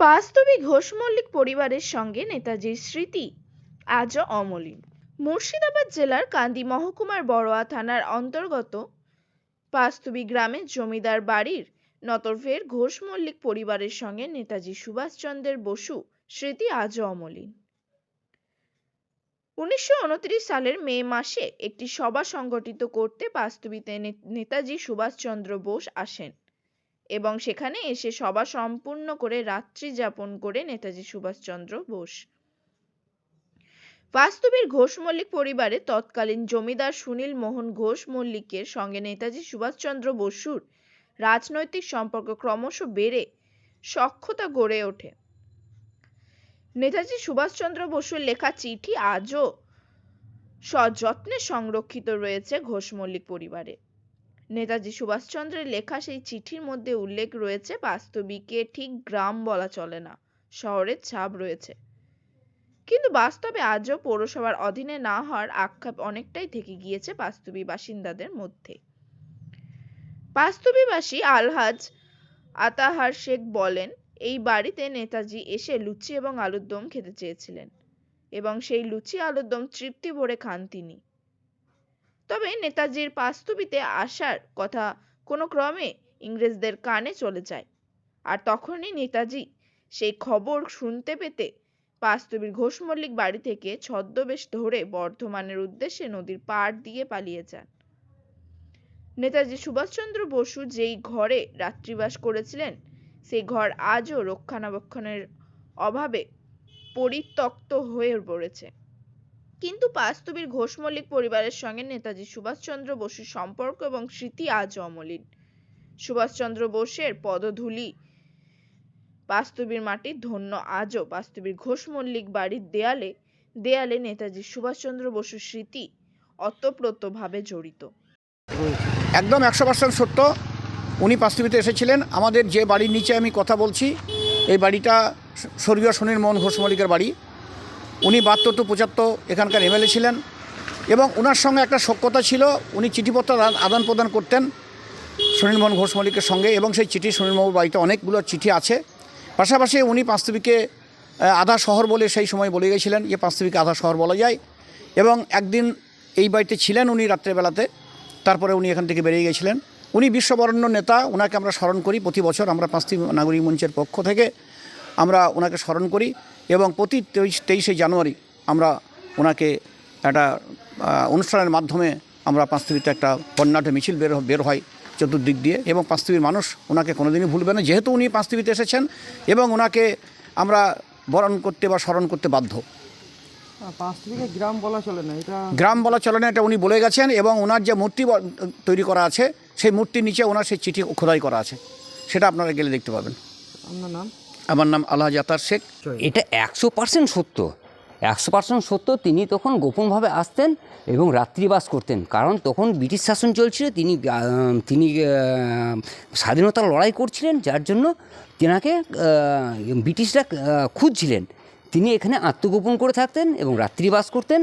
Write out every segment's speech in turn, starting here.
বাস্তবে ঘোষ মল্লিক পরিবারের সঙ্গে নেতাজির স্মৃতি আজও অমলিন। মুর্শিদাবাদ জেলার কান্দি মহকুমার বড়োয়া থানার অন্তর্গত পাস্তবী গ্রামের জমিদার বাড়ির নতরফের ঘোষ মল্লিক পরিবারের সঙ্গে নেতাজি সুভাষচন্দ্রের বসু স্মৃতি আজও অমলিন। উনিশশো উনত্রিশ সালের মে মাসে একটি সভা সংগঠিত করতে পাস্তবীতে নেতাজি সুভাষচন্দ্র বোস আসেন। এবং সেখানে এসে সভা সম্পূর্ণ করে রাত্রি যাপন করে নেতাজি সুভাষচন্দ্র বোস। বাস্তবের ঘোষ মল্লিক পরিবারে তৎকালীন জমিদার সুনীল মোহন ঘোষ মল্লিকের সঙ্গে নেতাজি সুভাষচন্দ্র বসুর রাজনৈতিক সম্পর্ক ক্রমশ বেড়ে সখ্যতা গড়ে ওঠে। নেতাজি সুভাষচন্দ্র বসুর লেখা চিঠি আজও সযত্নে সংরক্ষিত রয়েছে ঘোষ মল্লিক পরিবারে। নেতাজি সুভাষচন্দ্রের লেখা সেই চিঠির মধ্যে উল্লেখ রয়েছে, বাস্তবিকে ঠিক গ্রাম বলা চলে না, শহরের ছাপ রয়েছে। কিন্তু বাস্তবে আজও পৌরসভার অধীনে না হওয়ার আক্ষেপ অনেকটাই থেকে গিয়েছে বাস্তবী বাসিন্দাদের মধ্যে। বাস্তবীবাসী আলহাজ আতাহার শেখ বলেন, এই বাড়িতে নেতাজি এসে লুচি এবং আলুর দম খেতে চেয়েছিলেন এবং সেই লুচি আলুর দম তৃপ্তি ভরে খান তিনি। তবে নেতাজির পাস্তুবিতে আসার কথা কোনো ক্রমে ইংরেজদের কানে চলে যায়। আর তখনই নেতাজি সেই খবর শুনতে পেতে পাস্তুবির ঘোষ মল্লিক বাড়ি থেকে ছদ্মবেশ ধরে বর্ধমানের উদ্দেশ্যে নদীর পাড় দিয়ে পালিয়ে যান। নেতাজি সুভাষচন্দ্র বসু যেই ঘরে রাত্রিবাস করেছিলেন, সেই ঘর আজও রক্ষণাবেক্ষণের অভাবে পরিত্যক্ত হয়ে পড়েছে। কিন্তু বাস্তবীর ঘোষ মল্লিক পরিবারের সঙ্গে নেতাজি সুভাষচন্দ্র বসুর সম্পর্ক এবং স্মৃতি আজ অমলিন। সুভাষচন্দ্র বোসের পদধূলি বাস্তবীর মাটি ধন্য আজও বাস্তবীর ঘোষ মল্লিক বাড়ির দেয়ালে দেয়ালে নেতাজি সুভাষচন্দ্র বসুর স্মৃতি অতপ্রতভাবে জড়িত। একদম একশো পার্সেন্ট সত্য। উনি পাঁচটিভিতে এসেছিলেন। আমাদের যে বাড়ির নিচে আমি কথা বলছি, এই বাড়িটা স্বর্গীয় সুনীল মোহন ঘোষ মল্লিকের বাড়ি। উনি বাহাত্তর টু পঁচাত্তর এখানকার এমএলএ ছিলেন এবং ওনার সঙ্গে একটা সখ্যতা ছিল, উনি চিঠিপত্র আদান- প্রদান করতেন সুনীল মোহন ঘোষ মল্লিকের সঙ্গে এবং সেই চিঠি সুনীলবাবুর বাড়িতে অনেকগুলো চিঠি আছে। পাশাপাশি উনি পাঁচটিভিকে আধা শহর বলে সেই সময় বলে গেছিলেন যে পাঁচটিভিকে আধা শহর বলা যায় এবং একদিন এই বাড়িতে ছিলেন উনি রাত্রেবেলাতে, তারপরে উনি এখান থেকে বেরিয়ে গেছিলেন। উনি বিশ্ববরণ্য নেতা ওনাকে আমরা স্মরণ করি প্রতি বছর, আমরা পাঁচটি নাগরিক মঞ্চের পক্ষ থেকে আমরা ওনাকে স্মরণ করি। এবং প্রতি তেইশ তেইশে জানুয়ারি আমরা ওনাকে একটা অনুষ্ঠানের মাধ্যমে আমরা পাঁচটিভিতে একটা বন্যাঢ্য মিছিল বের বের হয় চতুর্দিক দিয়ে এবং পাঁচটিভির মানুষ ওনাকে কোনোদিনই ভুলবে না। যেহেতু উনি পাঁচটিভিতে এসেছেন এবং ওনাকে আমরা বরণ করতে বা স্মরণ করতে বাধ্য। গ্রাম বলা চলে না এটা গ্রাম বলা চলে না এটা উনি বলে গেছেন এবং ওনার যে মূর্তি তৈরি করা আছে সেই মূর্তির নিচে ওনার সেই চিঠি খোদাই করা আছে। সেটা আপনারা গেলে দেখতে পাবেন। আপনার নাম? আমার নাম আল্লাহ জাতার শেখ। এটা একশো পার্সেন্ট সত্য। একশো পার্সেন্ট সত্য তিনি তখন গোপনভাবে আসতেন এবং রাত্রিবাস করতেন। কারণ তখন ব্রিটিশ শাসন চলছিল তিনি তিনি আহ, স্বাধীনতার লড়াই করছিলেন যার জন্য তেনাকে ব্রিটিশরা খুঁজছিলেন। তিনি এখানে আত্মগোপন করে থাকতেন এবং রাত্রিবাস করতেন।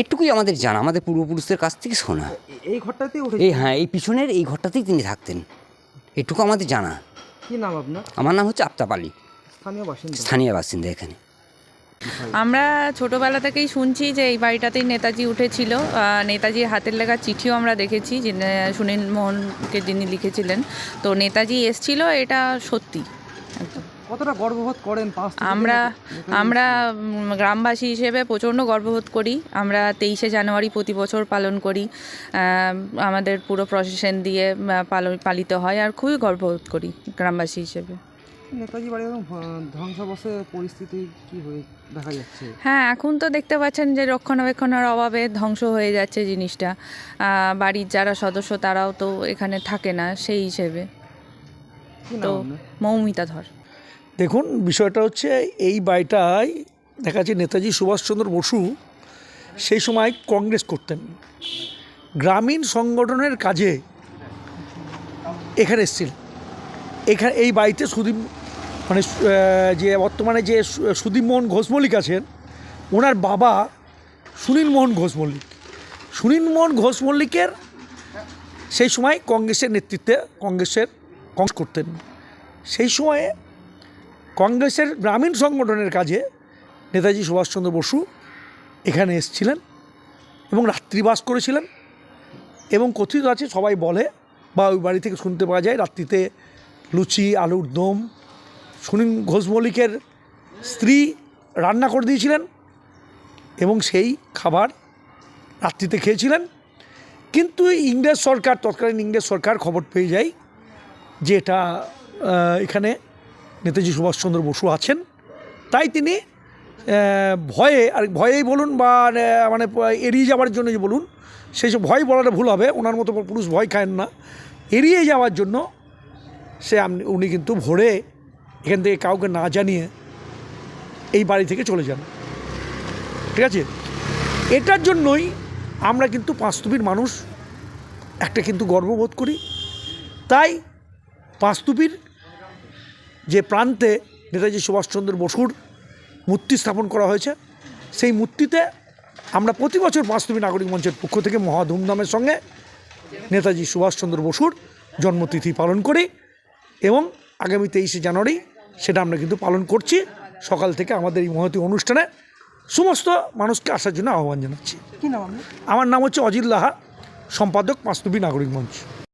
এটুকুই আমাদের জানা আমাদের পূর্বপুরুষদের কাছ থেকে শোনা। এই ঘরটাতেই এই হ্যাঁ এই পিছনের এই ঘরটাতেই তিনি থাকতেন। এটুকু আমাদের জানা। কি নাম আপনার? আমার নাম হচ্ছে আফতাব আলী। স্থানীয় বাসিন্দা? স্থানীয় বাসিন্দা এখানে। আমরা ছোটবেলা থেকেই শুনছি যে এই বাড়িটাতেই নেতাজি উঠেছিল। নেতাজির হাতের লেখা চিঠিও আমরা দেখেছি যে সুনীল মোহনকে যিনি লিখেছিলেন। তো নেতাজি এসছিল এটা সত্যি। কতটা গর্ববোধ করেন আমরা আমরা গ্রামবাসী হিসেবে প্রচণ্ড গর্ববোধ করি। আমরা তেইশে জানুয়ারি প্রতি বছর পালন করি। আমাদের পুরো প্রসেশন দিয়ে পালন পালিত হয় আর খুবই গর্ববোধ করি গ্রামবাসী হিসেবে। নেতাজি বাড়ি পরিস্থিতি কি হয়ে দেখা যাচ্ছে? হ্যাঁ এখন তো দেখতে পাচ্ছেন যে রক্ষণাবেক্ষণের অভাবে ধ্বংস হয়ে যাচ্ছে জিনিসটা। বাড়ির যারা সদস্য তারাও তো এখানে থাকে না সেই হিসেবে। তো মৌমিতা ধর। দেখুন, বিষয়টা হচ্ছে এই বাড়িটায় দেখা যাচ্ছে নেতাজি সুভাষচন্দ্র বসু সেই সময় কংগ্রেস করতেন। গ্রামীণ সংগঠনের কাজে এখানে এসেছিলেন। এখানে এই বাড়িতে সুদীপ মানে যে বর্তমানে যে সুদীপ মোহন ঘোষ মল্লিক আছেন, ওনার বাবা সুনীল মোহন ঘোষ মল্লিক। সুনীল মোহন ঘোষ মল্লিকের সেই সময় কংগ্রেসের নেতৃত্বে কংগ্রেসের কংগ্রেস করতেন। সেই সময়ে কংগ্রেসের গ্রামীণ সংগঠনের কাজে নেতাজি সুভাষচন্দ্র বসু এখানে এসেছিলেন এবং রাত্রিবাস করেছিলেন এবং কথিত আছে, সবাই বলে বা ওই বাড়ি থেকে শুনতে পাওয়া যায়, রাত্রিতে লুচি, আলুর দম, সুনীল ঘোষ মল্লিকের স্ত্রী রান্না করে দিয়েছিলেন এবং সেই খাবার রাত্রিতে খেয়েছিলেন। কিন্তু ইংরেজ সরকার, তৎকালীন ইংরেজ সরকার খবর পেয়ে যায় যে এটা এখানে নেতাজি সুভাষচন্দ্র বসু আছেন। তাই তিনি ভয়ে, আর ভয়েই বলুন বা মানে এড়িয়ে যাওয়ার জন্য যে বলুন, সেই সব ভয় বলাটা ভুল হবে, ওনার মতো পুরুষ ভয় খায় না। এড়িয়ে যাওয়ার জন্য সে আপনি, উনি কিন্তু ভোরে এখান থেকে কাউকে না জানিয়ে এই বাড়ি থেকে চলে যান। ঠিক আছে? এটার জন্যই আমরা কিন্তু পাঁচতুপির মানুষ, একটা কিন্তু গর্ববোধ করি। তাই পাঁচতুপির যে প্রান্তে নেতাজি সুভাষচন্দ্র বসুর মূর্তি স্থাপন করা হয়েছে সেই মূর্তিতে আমরা প্রতি বছর পাঁচতুপি নাগরিক মঞ্চের পক্ষ থেকে মহা ধুমধামের সঙ্গে নেতাজি সুভাষচন্দ্র বসুর জন্মতিথি পালন করি এবং আগামী তেইশে জানুয়ারি সেটা আমরা কিন্তু পালন করছি। সকাল থেকে আমাদের এই মহতী অনুষ্ঠানে সমস্ত মানুষকে আসার জন্য আহ্বান জানাচ্ছি। কি নাম আমার নাম হচ্ছে অজিত লাহা সম্পাদক পাঁচতুবি নাগরিক মঞ্চ।